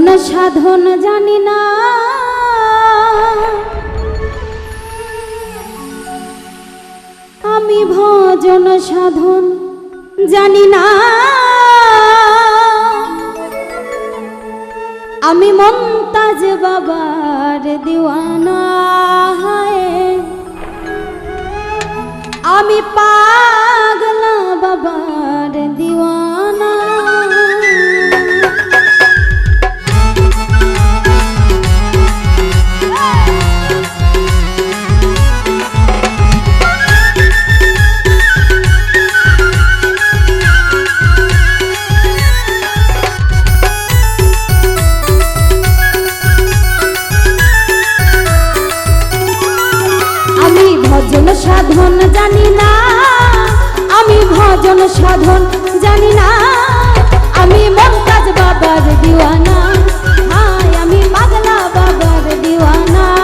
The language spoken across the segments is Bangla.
ভজন সাধন জানি না। আমি ভজন সাধন জানি না। আমি মমতাজ বাবার দিওয়ানা আমি পাগলা বাবার দিওয়ানা সাধন জানি না। আমি ভজন সাধন জানি না। আমি মমতাজ বাবার দিওয়ানা। হায়, আমি পাগলা বাবার দিওয়ানা।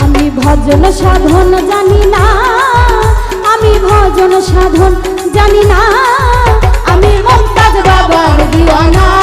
আমি ভজন সাধন জানি না। আমি ভজন সাধন জানি না। আমি মমতাজ বাবার দিওয়ানা।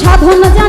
সাধন জানি